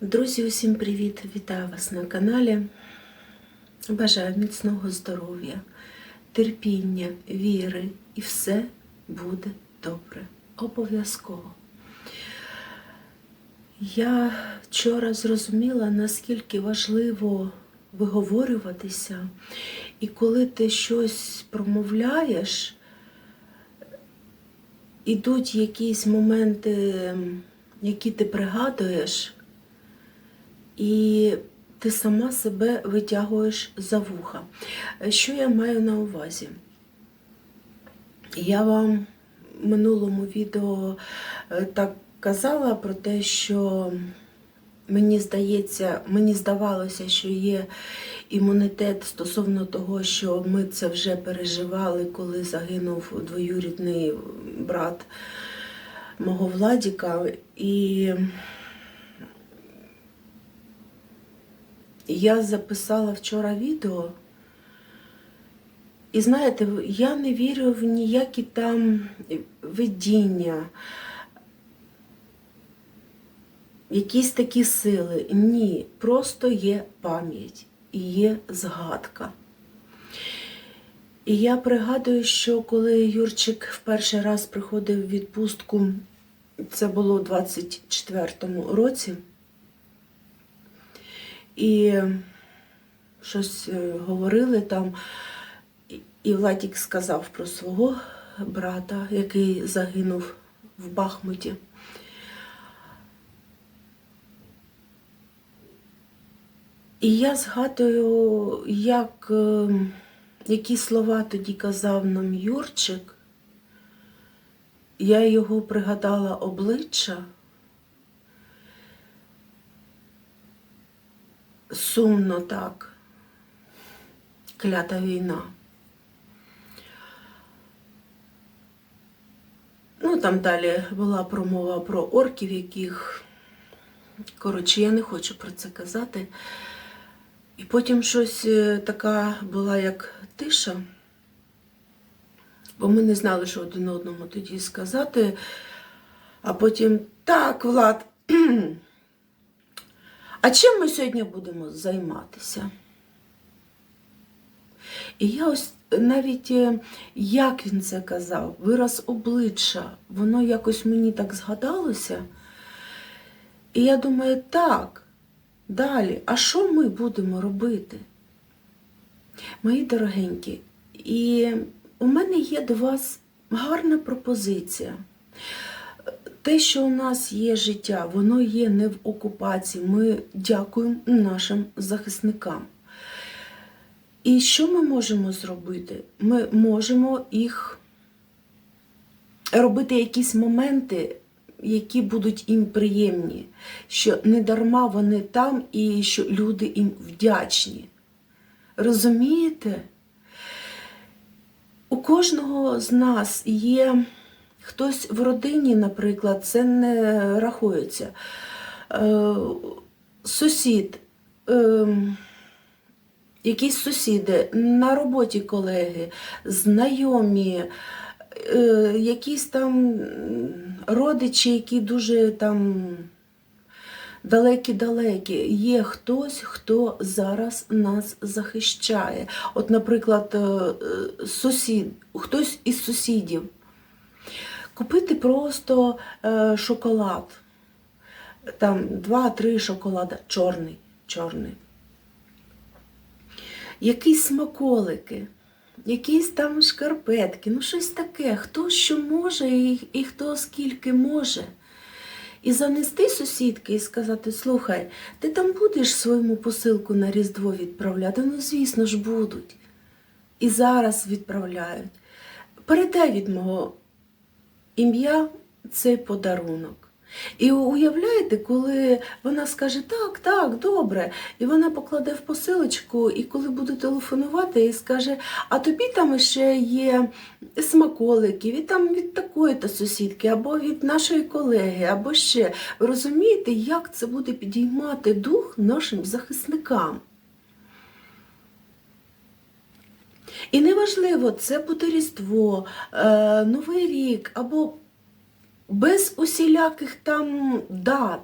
Друзі, усім привіт! Вітаю вас на каналі. Бажаю міцного здоров'я, терпіння, віри і все буде добре. Обов'язково. Я вчора зрозуміла, наскільки важливо виговорюватися, і коли ти щось промовляєш, ідуть якісь моменти, які ти пригадуєш, і ти сама себе витягуєш за вуха. Що я маю на увазі? Я вам в минулому відео е, так казала про те, що мені здається, мені здавалося, що є імунітет стосовно того, що ми це вже переживали, коли загинув двоюрідний брат мого Владіка. І я записала вчора відео. І знаєте, я не вірю в ніякі там видіння, якісь такі сили. Ні, просто є пам'ять і є згадка. І я пригадую, що коли Юрчик в перший раз приходив в відпустку, це було у 24-му році, і щось е, говорили там, і- Владік сказав про свого брата, який загинув в Бахмуті. І я згадую, як, е, які слова тоді казав нам Юрчик. Я його пригадала обличчя. Сумно так. Клята війна. Ну, там далі була промова про орків, яких. Коротше, я не хочу про це казати. І потім щось е, така була як тиша, бо ми не знали, що один одному тоді сказати. А потім так, Влад, а чим ми сьогодні будемо займатися? І я ось навіть е, як він це казав, вираз обличчя, воно якось мені так згадалося. І я думаю, так, далі, а що ми будемо робити? Мої дорогенькі, і у мене є до вас гарна пропозиція. Те, що у нас є життя, воно є не в окупації. Ми дякуємо нашим захисникам. І що ми можемо зробити? Ми можемо їх робити якісь моменти, які будуть їм приємні, що не дарма вони там і що люди їм вдячні. Розумієте? У кожного з нас є хтось в родині, наприклад, це не рахується. Е, Сусід, е, якісь сусіди, на роботі колеги, знайомі, е, якісь там родичі, які дуже там далекі-далекі. Є хтось, хто зараз нас захищає. От, наприклад, е, сусід, хтось із сусідів. Купити просто е, шоколад. Там два-три шоколада, чорний, чорний. Якісь смаколики, якісь там шкарпетки, ну щось таке, хто що може і, і хто скільки може. І занести сусідки і сказати: слухай, ти там будеш своєму посилку на Різдво відправляти? Ну, звісно ж, будуть. І зараз відправляють. Передай від мого ім'я цей подарунок. І уявляєте, коли вона скаже так, так, добре, і вона покладе в посилочку, і коли буде телефонувати, і скаже, а тобі там ще є смаколики, від там від такої-то сусідки, або від нашої колеги, або ще. Розумієте, як це буде підіймати дух нашим захисникам? І неважливо, це буде Різдво, е, Новий рік або без усіляких там дат.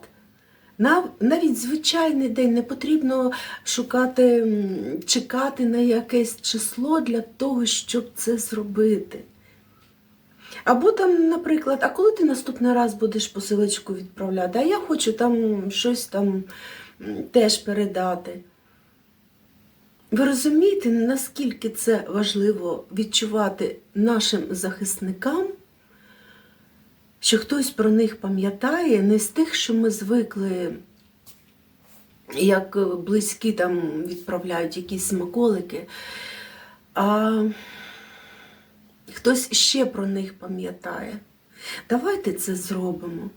Нав- Навіть звичайний день не потрібно шукати, чекати на якесь число для того, щоб це зробити. Або там, наприклад, а коли ти наступний раз будеш посилочку відправляти? А я хочу там щось там теж передати. Ви розумієте, наскільки це важливо відчувати нашим захисникам, що хтось про них пам'ятає, не з тих, що ми звикли, як близькі там відправляють якісь смаколики, а хтось ще про них пам'ятає. Давайте це зробимо.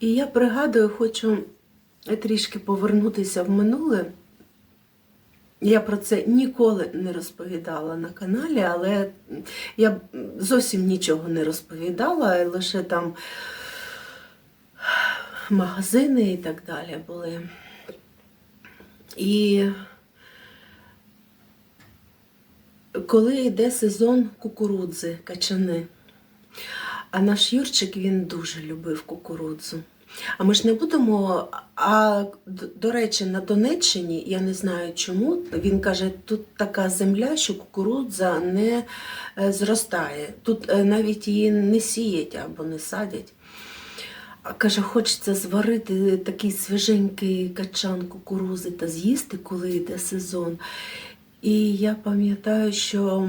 І я пригадую, хочу трішки повернутися в минуле. Я про це ніколи не розповідала на каналі, але я зовсім нічого не розповідала, лише там магазини і так далі були. І коли йде сезон кукурудзи, качани, а наш Юрчик він дуже любив кукурудзу. А ми ж не будемо. А до речі, на Донеччині я не знаю чому. Він каже, тут така земля, що кукурудза не е, зростає. Тут е, навіть її не сіять або не садять. Каже, хочеться зварити такий свіженький качан кукурузи та з'їсти, коли йде сезон. І я пам'ятаю, що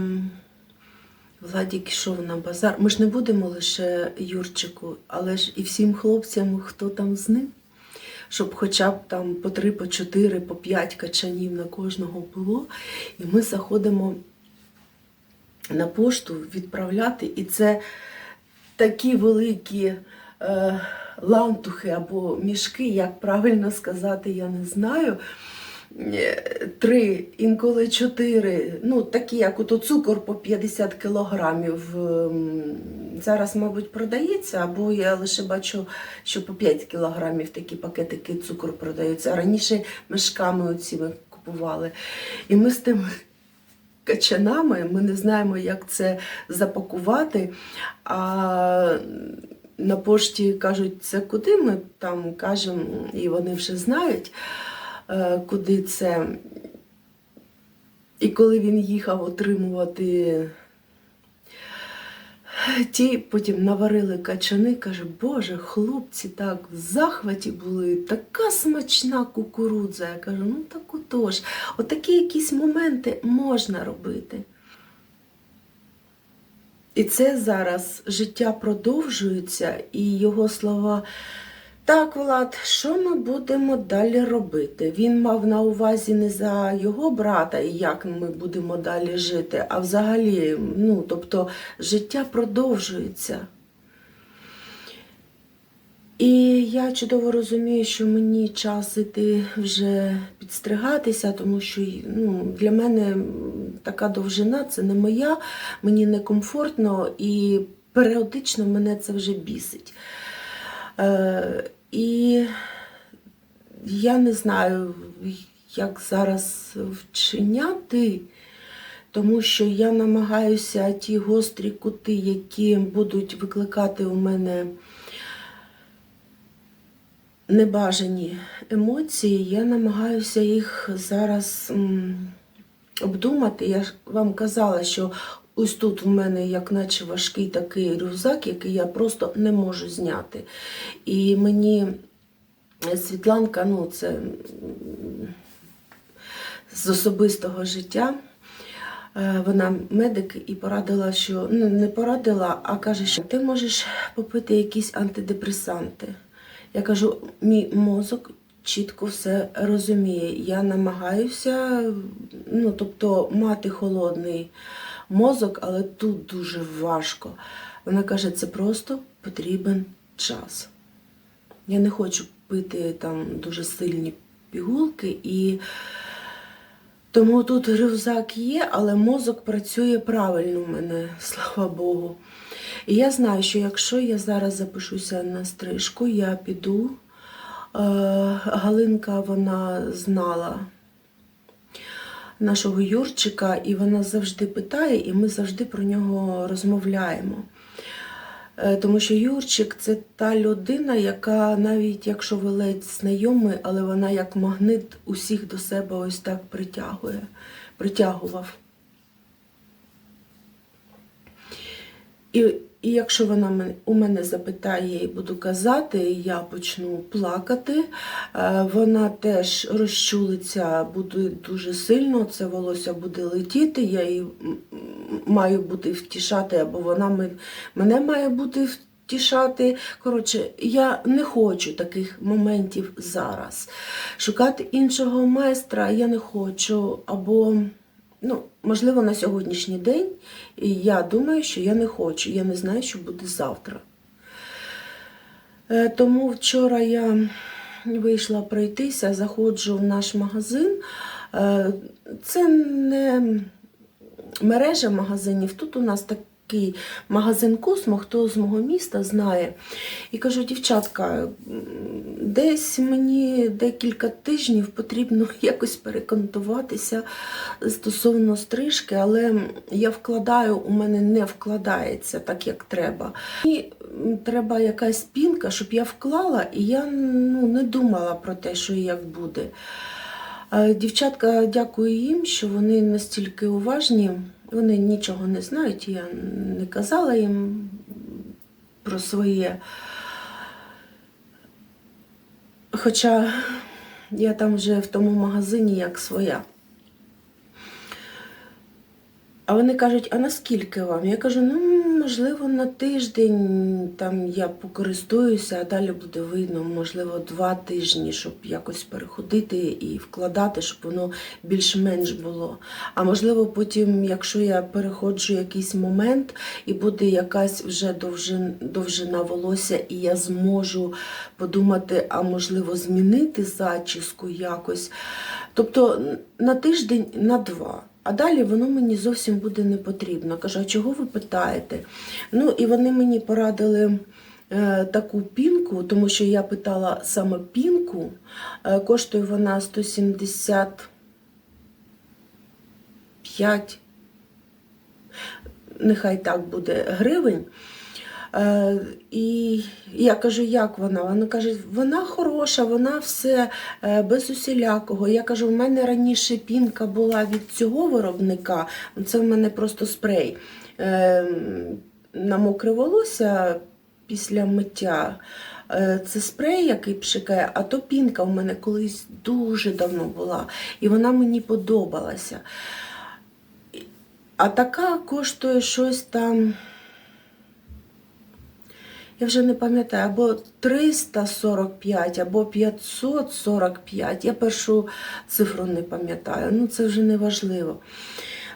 Владік йшов на базар. Ми ж не будемо лише Юрчику, але ж і всім хлопцям, хто там з ним, щоб хоча б там по три, по чотири, по п'ять качанів на кожного було. І ми заходимо на пошту відправляти, і це такі великі е, лантухи або мішки, як правильно сказати, я не знаю. Е, Три, інколи чотири, ну такі, як ото цукор по 50 кілограмів. ем, Зараз, мабуть, продається, або я лише бачу, що по 5 кілограмів такі пакетики цукру продаються. Раніше мешками оціми купували. І ми з тими качанами, ми не знаємо, як це запакувати. А на пошті кажуть, це куди ми там кажемо, і вони вже знають, куди це. І коли він їхав отримувати ті, потім наварили качани, каже, Боже, хлопці так в захваті були, така смачна кукурудза. Я кажу, ну так отож, отакі якісь моменти можна робити. І це зараз життя продовжується, і його слова. Так, Влад, що ми будемо далі робити? Він мав на увазі не за його брата і як ми будемо далі жити, а взагалі, ну, тобто, життя продовжується. І я чудово розумію, що мені час іти вже підстригатися, тому що ну, для мене така довжина це не моя, мені некомфортно і періодично мене це вже бісить. Е, і я не знаю, як зараз вчиняти, тому що я намагаюся ті гострі кути, які будуть викликати у мене небажані емоції, я намагаюся їх зараз обдумати. Я ж вам казала, що ось тут в мене як наче важкий такий рюкзак, який я просто не можу зняти. І мені Світланка, ну це з особистого життя. Е, Вона медик і порадила, що ну не порадила, а каже, що ти можеш попити якісь антидепресанти. Я кажу, мій мозок чітко все розуміє. Я намагаюся, ну тобто, мати холодний мозок, але тут дуже важко. Вона каже, це просто потрібен час. Я не хочу пити там дуже сильні пігулки і. Тому тут рюкзак є, але мозок працює правильно в мене, слава Богу. І я знаю, що якщо я зараз запишуся на стрижку, я піду. Е, Галинка вона знала нашого Юрчика, і вона завжди питає, і ми завжди про нього розмовляємо. Е, Тому що Юрчик це та людина, яка навіть якщо ви ледь знайомі, але вона як магнит усіх до себе ось так притягує, притягував. І, і якщо вона у мене запитає, їй буду казати, і я почну плакати, е, вона теж розчулиться буде дуже сильно, це волосся буде летіти, я її маю бути втішати, або вона мене має бути втішати. Коротше, я не хочу таких моментів зараз. Шукати іншого майстра я не хочу, або ну, можливо, на сьогоднішній день і я думаю, що я не хочу. Я не знаю, що буде завтра. Е, Тому вчора я вийшла пройтися, заходжу в наш магазин. Е, Це не мережа магазинів. Тут у нас такий магазин Космо, хто з мого міста знає. І кажу, дівчатка, десь мені декілька тижнів потрібно якось переконтуватися стосовно стрижки, але я вкладаю, у мене не вкладається так, як треба. І треба якась пінка, щоб я вклала, і я ну, не думала про те, що і як буде. Е, Дівчатка, дякую їм, що вони настільки уважні. Вони нічого не знають, я не казала їм про своє. Хоча я там вже в тому магазині як своя. А вони кажуть, а наскільки вам? Я кажу, ну, можливо, на тиждень там я покористуюся, а далі буде видно, можливо, два тижні, щоб якось переходити і вкладати, щоб воно більш-менш було. А можливо, потім, якщо я переходжу якийсь момент і буде якась вже довжин, довжина волосся, і я зможу подумати, а можливо, змінити зачіску якось. Тобто на тиждень, на два. А далі воно мені зовсім буде не потрібно. Кажу, а чого ви питаєте? Ну і вони мені порадили е, таку пінку, тому що я питала саме пінку. Е, коштує вона 175, нехай так буде, гривень. Е, і я кажу, як вона? Вона каже, вона хороша, вона все е, без усілякого. Я кажу, в мене раніше пінка була від цього виробника, це в мене просто спрей. Е, На мокре волосся після миття. Це спрей, який пшикає, а то пінка в мене колись дуже давно була, і вона мені подобалася. А така коштує щось там. Я вже не пам'ятаю, або 345, або 545. Я першу цифру не пам'ятаю. Ну, це вже не важливо.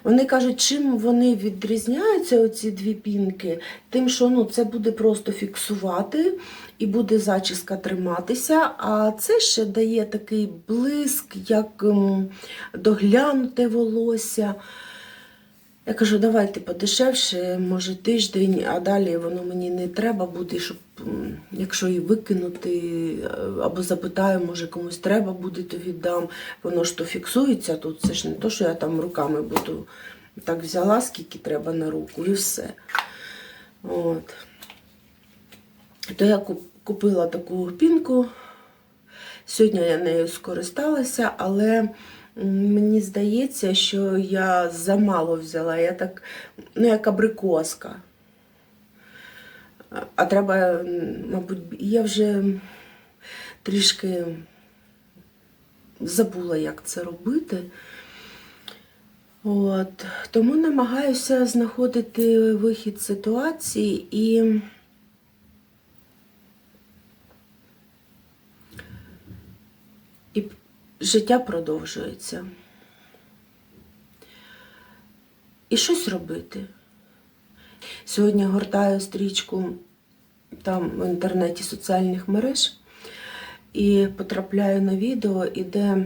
Вони кажуть, чим вони відрізняються, оці дві пінки, тим, що ну, це буде просто фіксувати і буде зачіска триматися, а це ще дає такий блиск, як ем, доглянуте волосся. Я кажу, давайте подешевше, може тиждень, а далі воно мені не треба буде, щоб якщо її викинути, е, або запитаю, може комусь треба буде, то віддам. Воно ж то фіксується тут. Це ж не то, що я там руками буду так взяла, скільки треба на руку, і все. От. То я купила таку пінку. Сьогодні я нею скористалася, але мені здається, що я замало взяла. Я так, ну, як абрикоска. А- треба, мабуть, я вже трішки забула, як це робити. От. Тому намагаюся знаходити вихід ситуації. І життя продовжується. І щось робити. Сьогодні гортаю стрічку там в інтернеті соціальних мереж і потрапляю на відео, і де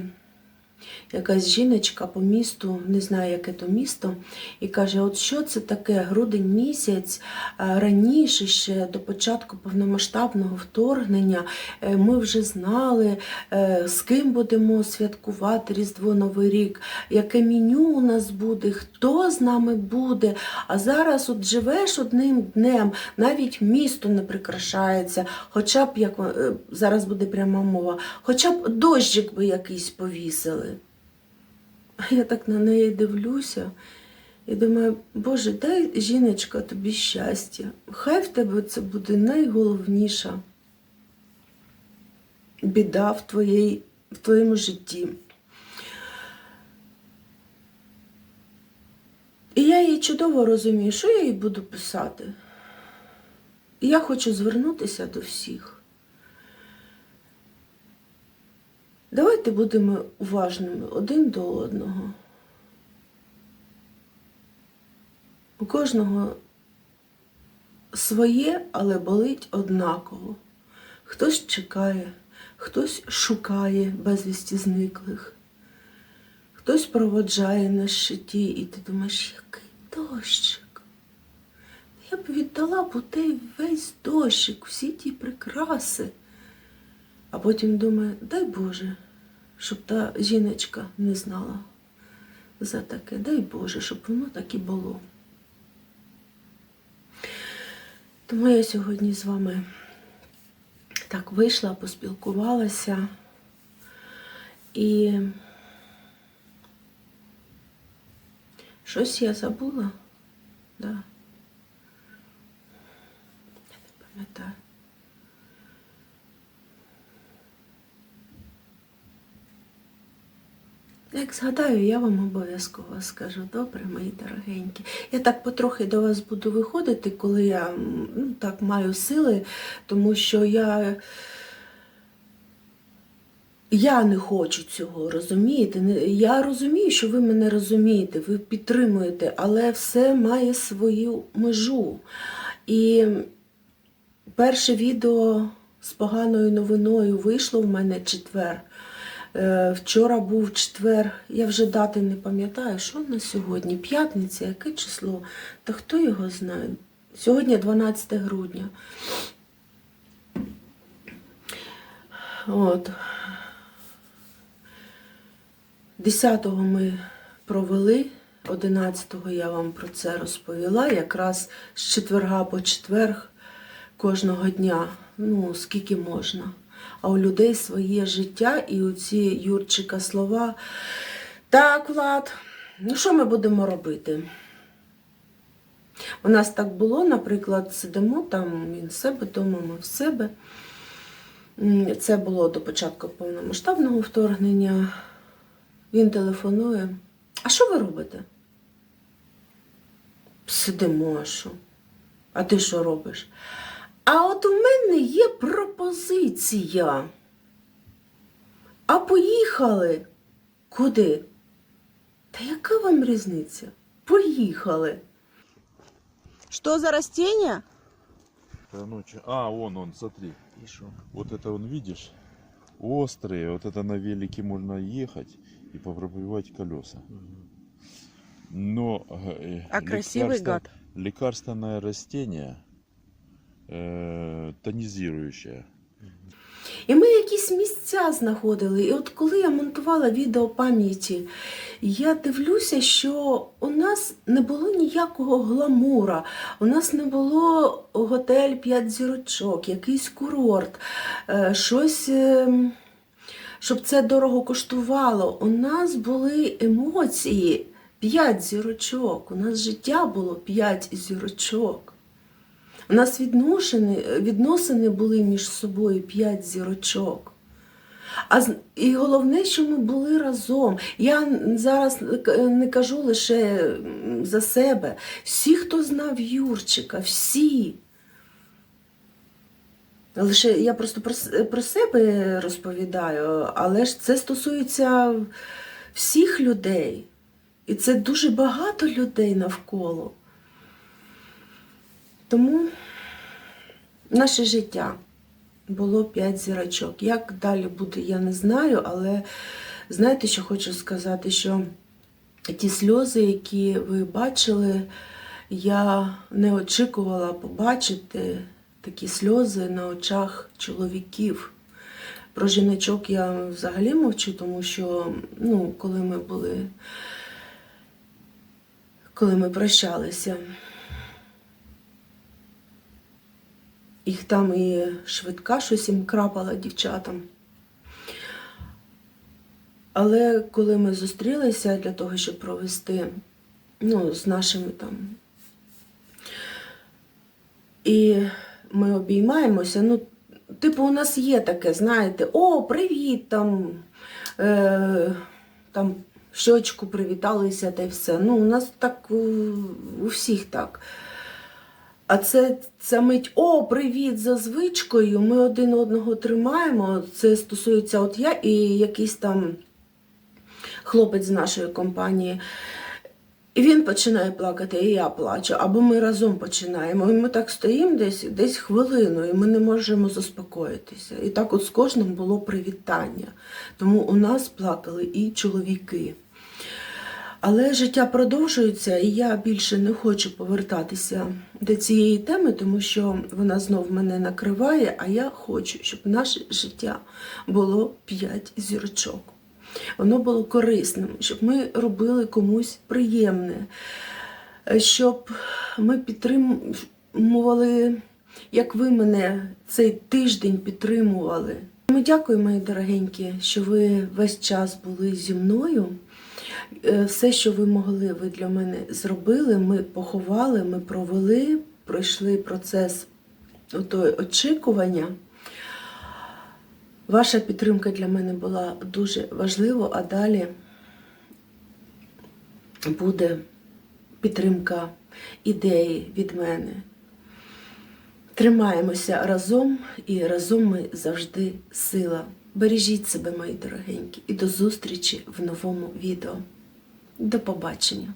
якась жіночка по місту, не знаю, яке то місто, і каже: от що це таке грудень місяць, раніше ще до початку повномасштабного вторгнення е, ми вже знали, е, з ким будемо святкувати Різдво Новий рік, яке меню у нас буде, хто з нами буде. А зараз от живеш одним днем, навіть місто не прикрашається, хоча б як е, зараз буде пряма мова, хоча б дощик би якийсь повісили. А я так на неї дивлюся і думаю, Боже, дай жіночка тобі щастя. Хай в тебе це буде найголовніша біда в, твоїй, в твоєму житті. І я її чудово розумію, що я їй буду писати. І я хочу звернутися до всіх. Давайте будемо уважними один до одного. У кожного своє, але болить однаково. Хтось чекає, хтось шукає безвісті зниклих, хтось проводжає на щиті, і ти думаєш, який дощик. Я б віддала б у той весь дощик, всі ті прикраси. А потім думаю, дай Боже, щоб та жіночка не знала за таке. Дай Боже, щоб воно так і було. Тому я сьогодні з вами так вийшла, поспілкувалася і щось я забула, да. Я не пам'ятаю. Як згадаю, я вам обов'язково скажу, добре, мої дорогенькі. Я так потрохи до вас буду виходити, коли я ну, так маю сили, тому що я. Я не хочу цього, розумієте? Я розумію, що ви мене розумієте, ви підтримуєте, але все має свою межу. І перше відео з поганою новиною вийшло в мене четвер. Е, Вчора був четвер, я вже дати не пам'ятаю, що на сьогодні? П'ятниця, яке число? Та хто його знає? Сьогодні 12 грудня. От. 10-го ми провели, 11-го я вам про це розповіла, якраз з четверга по четверг кожного дня, ну, скільки можна. А у людей своє життя і у ці Юрчика слова. Так, Влад, ну що ми будемо робити? У нас так було, наприклад, сидимо там, він себе вдома, ми в себе. Це було до початку повномасштабного вторгнення. Він телефонує. А що ви робите? Сидимо, а що? А ти що робиш? А от у мене є пропозиція. А поїхали? Куди? Та яка вам різниця? Поїхали. Что за растение? Короче, а, вон он, смотри. И что? Вот это он, видишь, острые. Вот это на велике можно ехать и попробовать колеса. Но э, А красивый лекарство- гад. лекарственное растение э, тонизирующее. І ми якісь місця знаходили. І от коли я монтувала відео пам'яті, я дивлюся, що у нас не було ніякого гламура, у нас не було готель 5 зірочок, якийсь курорт, е, щось. е, Щоб це дорого коштувало, у нас були емоції 5 зірочок, у нас життя було 5 зірочок. У нас відносини, відносини були між собою п'ять зірочок. А і головне, що ми були разом. Я зараз не кажу лише за себе. Всі, хто знав Юрчика, всі. Лише я просто про, про себе розповідаю, але ж це стосується всіх людей. І це дуже багато людей навколо. Тому наше життя було п'ять зірочок. Як далі буде, я не знаю, але знаєте, що хочу сказати, що ті сльози, які ви бачили, я не очікувала побачити такі сльози на очах чоловіків. Про жіночок я взагалі мовчу, тому що ну, коли ми були, коли ми прощалися, їх там і швидка щось їм крапала дівчатам. Але коли ми зустрілися для того, щоб провести ну, з нашими там. І ми обіймаємося. Ну, типу, у нас є таке, знаєте, о, привіт, там, е, там щочку привіталися та й все. Ну, у нас так у, всіх так. А це ця мить, о, привіт, за звичкою. Ми один одного тримаємо. Це стосується от я і якийсь там хлопець з нашої компанії. І він починає плакати, і я плачу, або ми разом починаємо. І ми так стоїмо десь, десь хвилину, і ми не можемо заспокоїтися. І так от з кожним було привітання. Тому у нас плакали і чоловіки. Але життя продовжується, і я більше не хочу повертатися до цієї теми, тому що вона знов мене накриває, а я хочу, щоб наше життя було п'ять зірочок. Воно було корисним, щоб ми робили комусь приємне, щоб ми підтримували, як ви мене цей тиждень підтримували. Ми дякую, мої дорогенькі, що ви весь час були зі мною. Е, Все, що ви могли, ви для мене зробили. Ми поховали, ми провели, пройшли процес очікування. Ваша підтримка для мене була дуже важлива, а далі буде підтримка ідеї від мене. Тримаємося разом і разом ми завжди сила. Бережіть себе, мої дорогенькі, і до зустрічі в новому відео. До побачення!